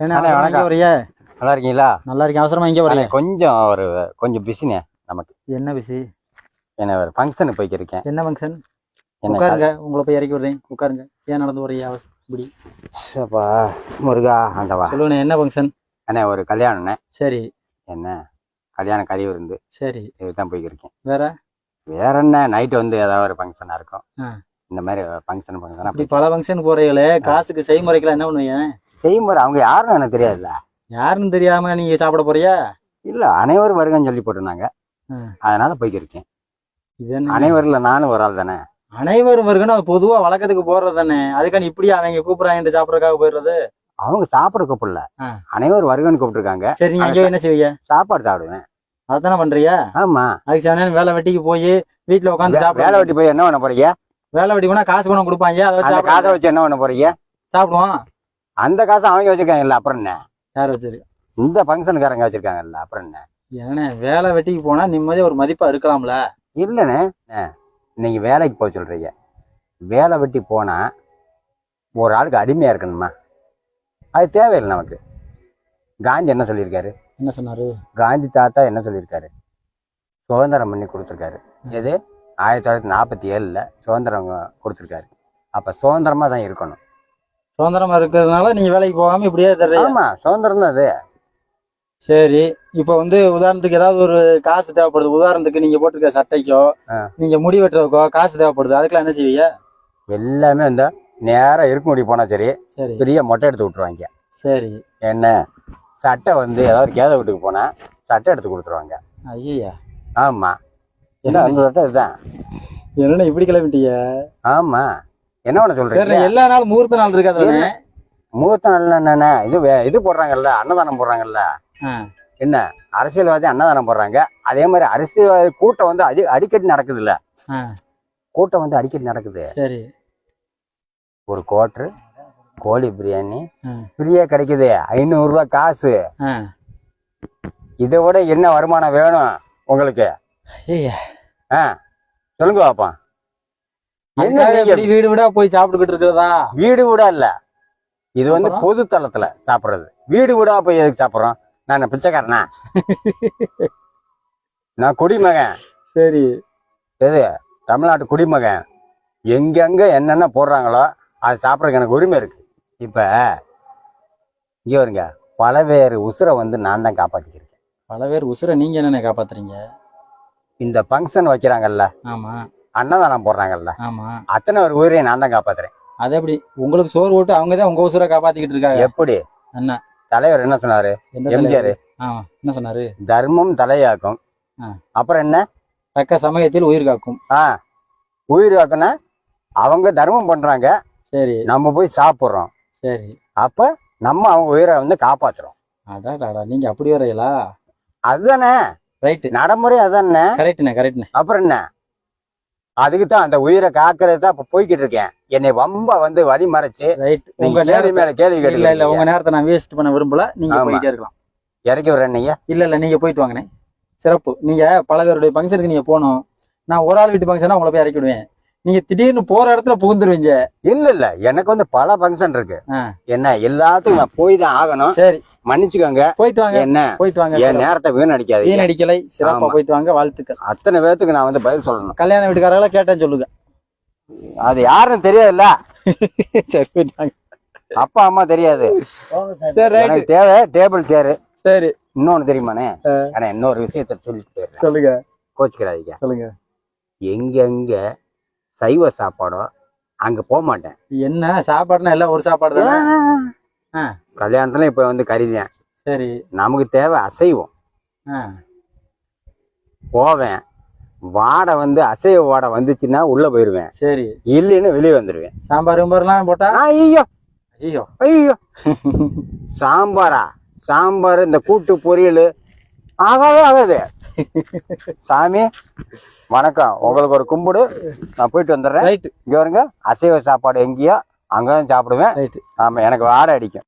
என்ன வணக்கம். வரியா நல்லா இருக்கீங்களா? நல்லா இருக்கேன். அவசரமா இங்க அண்ணே, கொஞ்சம் ஒரு கொஞ்சம் பிஸினே நமக்கு. என்ன பிசி என்ன ஒரு ஃபங்க்ஷனுக்கு போய்க்கிருக்கேன் என்ன ஃபங்க்ஷன் உட்காருங்க. உங்களை போய் இறக்கி விடுறேன். உட்காருங்க. ஏன் நடந்து வரியா அவசரம் இப்படி. அப்பா முருகா ஆண்டவா சொல்லுண்ணே என்ன ஃபங்க்ஷன் அண்ணே ஒரு கல்யாணம்ண்ணே. சரி. என்ன? கல்யாண கறி விருந்து சரி. இதுக்கு தான் போய்க்கிருக்கேன் வேற? வேற என்ன? நைட்டு வந்து ஏதாவது ஒரு ஃபங்க்ஷனாக இருக்கும். இந்த மாதிரி ஃபங்க்ஷன் ஃபங்க்ஷனாக இப்படி பல ஃபங்க்ஷன் போறீங்களே. காசுக்கு செய்முறைக்கெல்லாம் என்ன பண்ணுவீங்க? செய்யும்போது அவங்க யாரும் எனக்கு தெரியாதுல்ல. யாருன்னு தெரியாம நீங்க சாப்பிட போறியா? இல்ல அனைவரும் வருகன்னு சொல்லி போட்டிருந்தாங்க. அதனால போய்க்கிருக்கேன் இது என்ன? அனைவரில் நானும் ஒரு ஆள் தானே அனைவரும் அது பொதுவா வழக்கத்துக்கு போறது தானே அதுக்கான இப்படி அவங்க கூப்பிடுறாங்க சாப்பிடறதுக்காக போயிடுறது? அவங்க சாப்பிட கூப்பிடல. அனைவரும் வருகன்னு கூப்பிட்டுருக்காங்க. சரி நீங்க என்ன செய்வீங்க? சாப்பாடு சாப்பிடுவேன். அதானே பண்றியா ஆமா. அதுக்கு சில வேலை வெட்டிக்கு போய் வீட்டுல உட்காந்து சாப்பிட வேலை வெட்டி போய் என்ன பண்ண போறீங்க? வேலை வெட்டி போனா காசு பணம் கொடுப்பாங்க அதை காசை வச்சு என்ன பண்ண போறீங்க? சாப்பிடுவோம். அந்த காசை அவங்க வச்சிருக்காங்கல்ல அப்புறம் என்ன? யார் வச்சிருக்கு? இந்த ஃபங்க்ஷனுக்காரங்க வச்சிருக்காங்கல்ல அப்புறம் என்ன? ஏன்னா வேலை வெட்டிக்கு போனா நிம்மதியா ஒரு மதிப்பா இருக்கலாம்ல? இல்லைண்ணே நீங்க வேலைக்கு போக சொல்றீங்க. வேலை வெட்டி போனா ஒரு ஆளுக்கு அடிமையா இருக்கணுமா? அது தேவையில்லை நமக்கு. காந்தி என்ன சொல்லியிருக்காரு? என்ன சொன்னாரு? காந்தி தாத்தா என்ன சொல்லியிருக்காரு? சுதந்திரம் பண்ணி கொடுத்துருக்காரு. எது? ஆயிரத்தி தொள்ளாயிரத்தி நாற்பத்தி ஏழுல சுதந்திரம் கொடுத்துருக்காரு. அப்ப சுதந்திரமா தான் இருக்கணும். சுதந்திரமா இருக்கிறதுனால நீங்க வேலைக்கு போகாம இப்படியே தர்றீங்க. ஆமா சுதந்திரம் தான் அது. சரி இப்ப வந்து உதாரணத்துக்கு ஏதாவது ஒரு காசு தேவைப்படுது. உதாரணத்துக்கு நீங்க போட்டிருக்க சட்டைக்கோ. நீங்க முடி வெட்டுறதுக்கோ காசு தேவைப்படுது. அதுக்கெல்லாம் என்ன செய்வீங்க? எல்லாமே இந்த நேரா இருக்குமுடி போனா சரி சரி. பெரிய மொட்டை எடுத்து விட்டுருவாங்க. சரி. என்ன? சட்டை வந்து ஏதாவது கேத வீட்டுக்கு போனா சட்டை எடுத்து கொடுத்துருவாங்க. ஐயா ஆமா. என்ன அந்த சட்டை இதுதான். என்னண்ணே இப்படி கிளம்பிட்டீங்க? ஆமா. என்ன சரி சொல்றீங்க? எல்லா நாளும் முகூர்த்த நாள் இருக்காது. மூத்த நல்ல என்னண்ணே இது இது போடுறாங்கல்ல அன்னதானம் போடுறாங்கல்ல. என்ன? அரசியல்வாதி அன்னதானம் போடுறாங்க. அதே மாதிரி அரசியல்வாதி கூட்டம் வந்து அடி அடிக்கடி நடக்குது இல்ல. கூட்டம் வந்து அடிக்கடி நடக்குது. சரி. ஒரு கோட்ரு கோழி பிரியாணி. ஃப்ரீயா கிடைக்குது. ஐநூறு ரூபாய் காசு. இதை விட என்ன வருமானம் வேணும் உங்களுக்கு? ஆ. சொல்லுங்க பாப்பா என்ன அதுக்காக நீங்க இப்படி வீடு வீடா போய் சாப்பிட்டுக்கிட்டு இருக்கிறதா? வீடு வீடா இல்ல. இது வந்து? பொது தளத்துல சாப்பிடுறது. வீடு வீடா போய் எதுக்கு சாப்பிடுறோம்? நான் பிச்சைக்காரனா? நான் குடிமகன். சரி. எது? தமிழ்நாட்டு குடிமகன். எங்கெங்க என்னென்ன போடுறாங்களோ அது சாப்பிட்றதுக்கு எனக்கு உரிமை இருக்கு. இப்ப இங்க வருங்க பலவேறு உசுரை வந்து நான் தான் காப்பாத்திக்கிறேன் பல பேர் உசுரை நீங்க என்னென்ன காப்பாத்துறீங்க? இந்த ஃபங்க்ஷன் வைக்கிறாங்கல்ல ஆமா. அன்னதானம் போடுறாங்கல்ல. ஆமா. அத்தனை ஒரு உயிரையும் நான் தான் காப்பாத்துறேன். அது எப்படி? உங்களுக்கு சோறு போட்டு அவங்க தான் உங்க உசுரை காப்பாத்திக்கிட்டு இருக்காங்க. எப்படி? என்ன தலைவர் என்ன சொன்னாரு? எம்ஜிஆர். என்ன சொன்னாரு? தர்மம் தலையாக்கும். அப்புறம் என்ன? தக்க சமயத்தில் உயிர் காக்கும். ஆ. உயிர் காக்கனா அவங்க தர்மம் பண்றாங்க. சரி. நம்ம போய் சாப்பிடுறோம். சரி. அப்ப நம்ம அவங்க உயிரை வந்து காப்பாத்துறோம். அடாடாடா நீங்க அப்படி வரையலா? அதுதானே. ரைட்டு நடைமுறை அதானே கரெக்ட்ண்ணே கரெக்ட்ண்ணே அப்புறம் என்ன? அதுக்கு தான் அந்த உயிரை காக்கிறது தான் இப்ப போய்கிட்டு இருக்கேன். என்னை வம்ப வந்து வழி மறைச்சு உங்க நேரத்தை மேல கேள்வி இல்ல இல்ல கேட்டு உங்க நேரத்தை நான் வேஸ்ட் பண்ண விரும்பல. நீங்க. போயிட்டே இருக்கலாம். இறக்கி விடுறேன் நீங்க. இல்ல இல்ல நீங்க போயிட்டு வாங்கண்ணே சிறப்பு. நீங்க பல பேருடைய ஃபங்க்ஷனுக்கு நீங்க போகணும். நான் ஒரு ஆள் வீட்டு ஃபங்க்ஷனா உங்களை போய் இறக்கி விடுவேன். நீங்க திடீர்னு போற இடத்துல புகுந்துருவீங்க. இல்ல இல்ல. எனக்கு வந்து பல ஃபங்க்ஷன் இருக்கு. என்ன எல்லாத்துக்கும் நான் போய் தான் ஆகணும். சரி. மன்னிச்சுக்கோங்க. போயிட்டு வாங்க. என்ன? போயிட்டு வாங்க என். நேரத்தை வீணடிக்காதீங்க. வீண் அடிக்கலை சிறப்பா. போயிட்டு வாங்க. வாழ்த்துக்கள். அத்தனை பேர்த்துக்கு நான் வந்து பதில் சொல்லணும். கல்யாண வீட்டுக்காரங்கள கேட்டேன்னு சொல்லுங்க. அது யாருன்னு தெரியாதுல்ல? சரி போயிட்டு வாங்க. அப்பா அம்மா தெரியாது. சரி தேவை டேபிள் சேரு சரி. இன்னொன்னு தெரியுமாண்ணே. ஆனா இன்னொரு விஷயத்த சொல்லிட்டு போயிடுறேன். சொல்லுங்க. கோச்சுக்கிறாதீங்க. சொல்லுங்க. எங்கெங்க சைவ சாப்பாடோ அங்க போக மாட்டேன். என்ன? சாப்பாடுனா எல்லாம் ஒரு சாப்பாடு தானே. கல்யாணத்துல இப்ப வந்து கறிதேன். சரி. நமக்கு தேவை அசைவம். போவேன். வாடை வந்து அசைவ வாடை வந்துச்சுன்னா உள்ள போயிருவேன். சரி. இல்லைன்னு வெளியே வந்துடுவேன் சாம்பார் கிம்பார்லாம் போட்டா? ஐயோ. ஐயோ. ஐயோ. சாம்பாரா? சாம்பார் இந்த கூட்டு பொரியல் ஆகாவே ஆகாது. சாமி வணக்கம். உங்களுக்கு ஒரு கும்பிடு. நான் போயிட்டு வந்துடுறேன். இங்க வருங்க அசைவ சாப்பாடு எங்கேயோ அங்கதான் சாப்பிடுவேன். ஆமா எனக்கு வாடை அடிக்கும்.